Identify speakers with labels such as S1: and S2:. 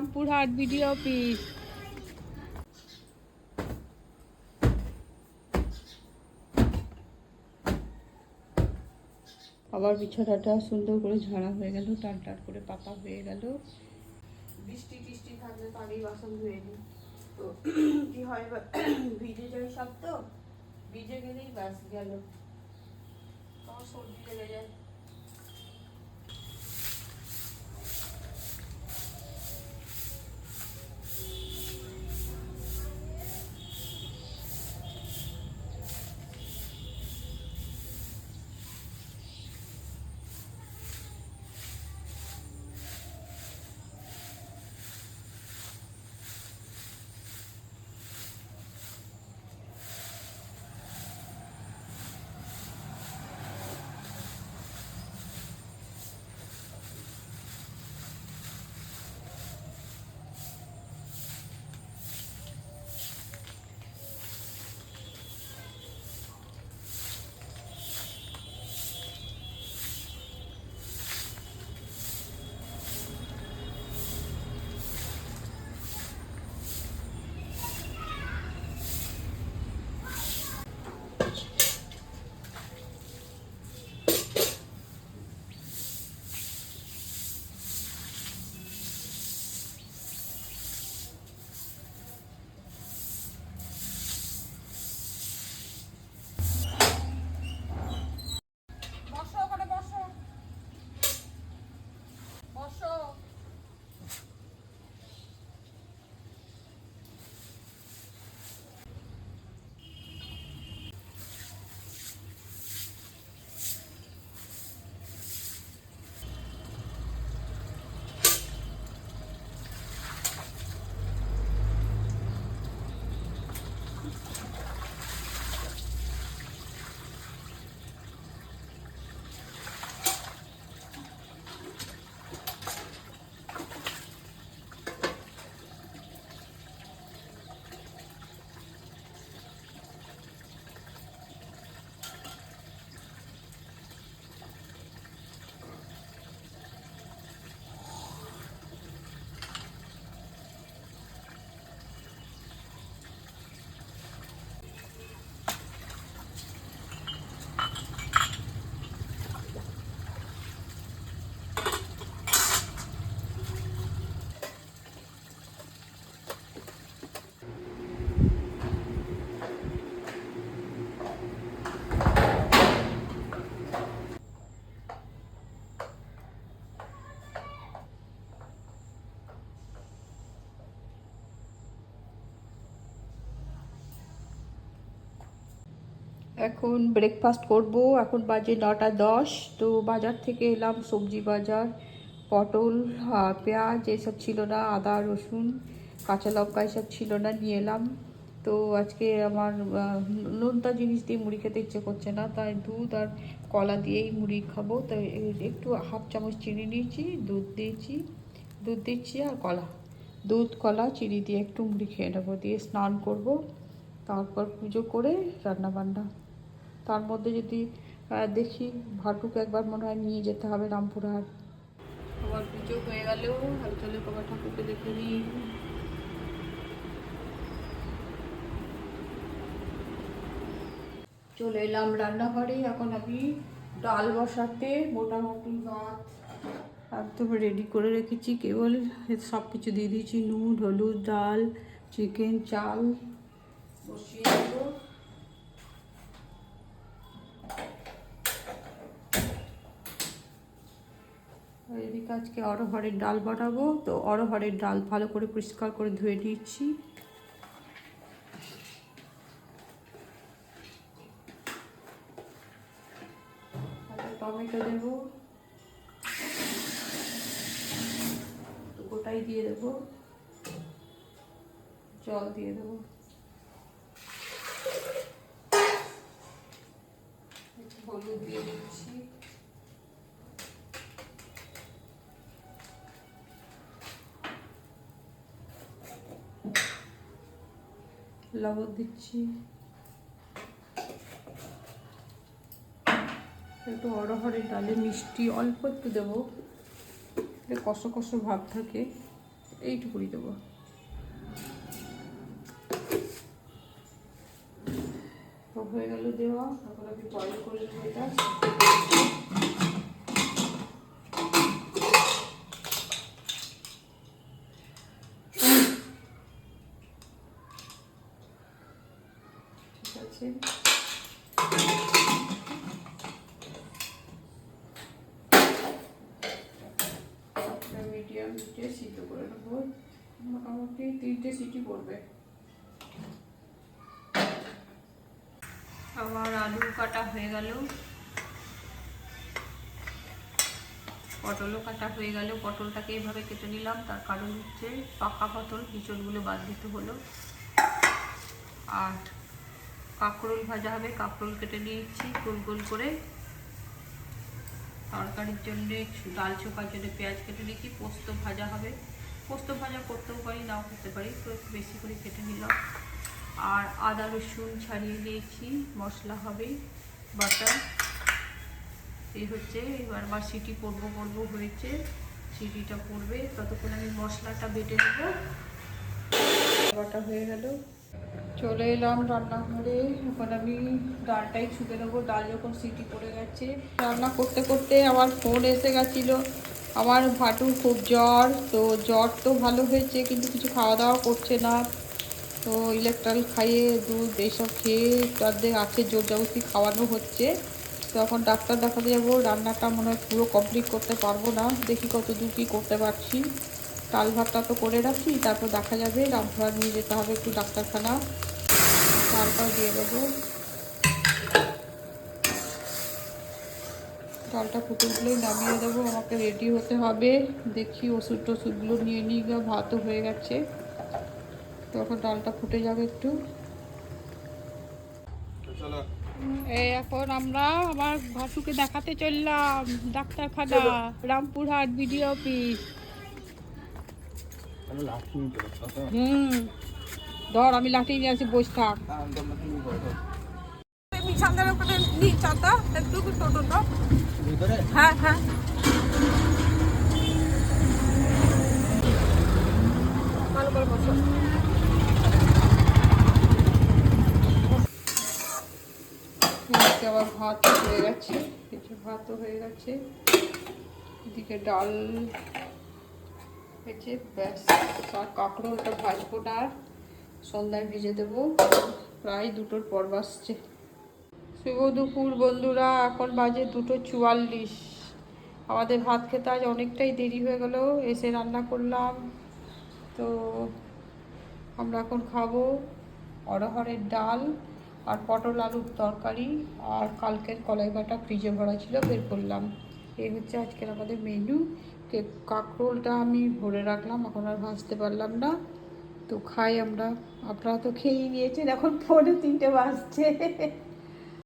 S1: Rampurhat BDO office. আবার বিছানাটা সুন্দর করে ঝাড়া হয়ে গেল টান টান করে পাতা হয়ে গেল। বৃষ্টি টিষ্টি থাকলে তো আগেই বাসন ধুয়ে নিই তো কি হয় ভিজে যায় সব তো ভিজে গেলেই বাস গেল। আমার সর্দি লেগে যায়। এখন ব্রেকফাস্ট করব। এখন বাজে নটা দশ, তো বাজার থেকে এলাম সবজি বাজার, পটল পেঁয়াজ, এসব ছিল না, আদা, রসুন, কাঁচা লঙ্কা এসব ছিল না, নিয়ে এলাম। তো আজকে আমার নোনতা জিনিস দিয়ে মুড়ি খেতে ইচ্ছে করছে না, তাই দুধ আর কলা দিয়েই মুড়ি খাব। তো এ- একটু হাফ চামচ চিনি নিয়েছি, দুধ দিয়েছি, দুধ দিচ্ছি আর কলা। দুধ, কলা, চিনি দিয়ে একটু মুড়ি খেয়ে নেব, দিয়ে স্নান করব। তারপর পুজো করে রান্না বান্না তার মধ্যে যদি দেখি ভাটুকে একবার মনে হয় নিয়ে যেতে হবে রামপুরহাট। আবার পুজো হয়ে গেলেও চলে বাবা ঠাকুরকে দেখে নিই। চলে এলাম রান্নাঘরে এখন আমি ডাল বসাতে মোটামুটি ভাত। একদম রেডি করে রেখেছি কেবল সব কিছু দিয়ে দিয়েছি নুন হলুদ ডাল চিকেন চাল। বসিয়ে দেবো। এদিকে আজকে অরহরের ডাল বানাবো। তো অরহরের ডাল ভালো করে পরিষ্কার করে ধুয়ে নিচ্ছি। টমেটো দেবো। গোটাই দিয়ে দেবো। জল দিয়ে দেবো। লবণ দিচ্ছি। একটু অরহরের ডালে মিষ্টি অল্প একটু দেবো। কষো কষো ভাব থাকে, এইটুকুই দেবো। হয়ে গেল দেওয়া, এখন আমি বয়েল করে নেব এটা। আছে। মিডিয়াম হিটে সিদ্ধ করে নেব। মোটামুটি তিনটে সিটি পড়বে। আমার আলু কাটা হয়ে গেল। পটলও কাটা হয়ে গেল। পটলটাকে এইভাবে কেটে নিলাম। তার কারণ হচ্ছে পাকা পটল বিচলগুলো বাদ দিতে হলো। আর কাঁকরোল ভাজা হবে। কাঁকরোল কেটে নিয়েছি, গোল গোল করে। তরকারির জন্য ডাল চোখার জন্য পেঁয়াজ কেটে নিয়েছি, পোস্ত ভাজা হবে। পোস্ত ভাজা করতেও পারি, নাও করতে পারি, তো একটু বেশি করে কেটে নিলাম। আর আদা রসুন ছাড়িয়ে নিয়েছি মশলা হবে, বাটার। এই হচ্ছে, এবার আমার সিটি পড়ব পড়ব হয়েছে, সিটিটা পড়বে। ততক্ষণ আমি মশলাটা বেটে নেব। বাটা হয়ে গেল। চলে এলাম রান্নাঘরে। এখন আমি ডালটাই ছুটে নেব। ডাল যখন সিটি পড়ে গেছে, রান্না করতে করতে আমার ফোন এসে গেছিল। আমার ভাটুর খুব জ্বর, তো জ্বর তো ভালো হয়েছে, কিন্তু কিছু খাওয়া দাওয়া করছে না। তো ইলেকট্রাল খাইয়ে দুধ এইসব খেয়ে তাদের আছে জোর জবস্তি খাওয়ানো হচ্ছে। তো এখন ডাক্তার দেখাতে যাব। রান্নাটা মনে হয় পুরো কমপ্লিট করতে পারব না। দেখি কত দূর কী করতে পারছি। ডাল ভাতটা তো করে রাখি তারপর দেখা যাবে রামপুরা নিয়ে যেতে হবে একটু ডাক্তারখানা। ডালটাও দিয়ে দেবো। ডালটা ফুটে উঠলেই নামিয়ে দেবো আমাকে রেডি হতে হবে। দেখি ওষুধ টষুধগুলো নিয়ে নিয়ে গিয়ে ভাতও হয়ে গেছে। তখন ডালটা ফুটে যাবে একটু। এই এখন আমরা আমার ভাসুকে দেখাতে চললাম ডাক্তারখানা রামপুরহাট বিডিও অফিস। হুম। ধর আমি লাঠি নিয়ে আসি বসে থাক। বিছানার উপরে নিচাতা একটু টোটোটা হ্যাঁ হ্যাঁ। ভালো করে বসো। আবার ভাত হয়ে গেছে কিছু ভাতও হয়ে গেছে এদিকে ডাল। হয়েছে, ব্যাস। আর কাঁকড়োলটা ভাজবো না আর। সন্ধ্যায় ভেজে দেবো। প্রায় দুটোর পর বাসছে। শুভ দুপুর বন্ধুরা, এখন বাজে দুটো চুয়াল্লিশ। আমাদের ভাত খেতে আজ অনেকটাই দেরি হয়ে গেল, এসে রান্না করলাম। তো আমরা এখন খাব অরহরের ডাল আর পটল আলুর তরকারি আর কালকের কলাই বাটা ফ্রিজে ভরা ছিল, বের করলাম। এই হচ্ছে আজকের আমাদের মেনু কাঁকরোলটা আমি ভরে রাখলাম, এখন আর ভাজতে পারলাম না। তো খাই আমরা। আপনারা তো খেয়েই নিয়েছেন, এখন ফোনে তিনটে বাজছে।